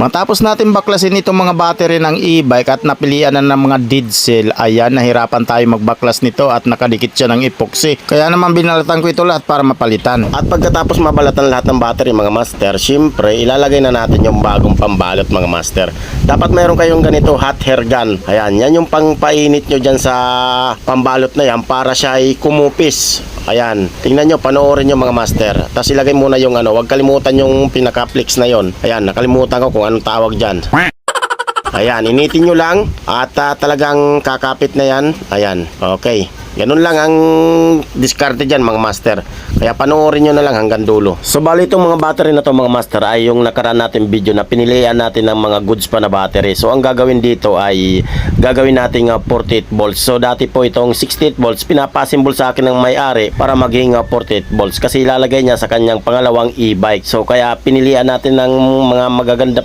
Matapos natin baklasin itong mga battery ng e-bike at napilian na ng mga cell, ayan, nahirapan tayo magbaklas nito at nakadikit siya ng epoxy. Kaya naman binalatan ko ito lahat para mapalitan. At pagkatapos mabalatan lahat ng battery mga master, syempre ilalagay na natin yung bagong pambalot mga master. Dapat meron kayong ganito hot hair gun. Ayan, yan yung pangpainit nyo dyan sa pambalot na yan para siya ay kumupis. Ayan, tingnan nyo, panoorin nyo mga master. Tapos ilagay muna yung ano, huwag kalimutan yung pinaka-flex na yon. Ayan, nakalimutan ko kung anong tawag dyan. Ayan, initin nyo lang at ah, talagang kakapit na yan. Ayan, okay. Ganun lang ang diskarte dyan mga master. Kaya panoorin nyo na lang hanggang dulo. So bali itong mga battery na to mga master ay yung nakaraan natin video na pinilian natin ng mga goods pa na battery. So ang gagawin dito ay gagawin natin uh, 48 volts. So dati po itong 68 volts pinapasimbol sa akin ng may-ari para maging uh, 48 volts kasi ilalagay niya sa kanyang pangalawang e-bike. So kaya pinilian natin ng mga magaganda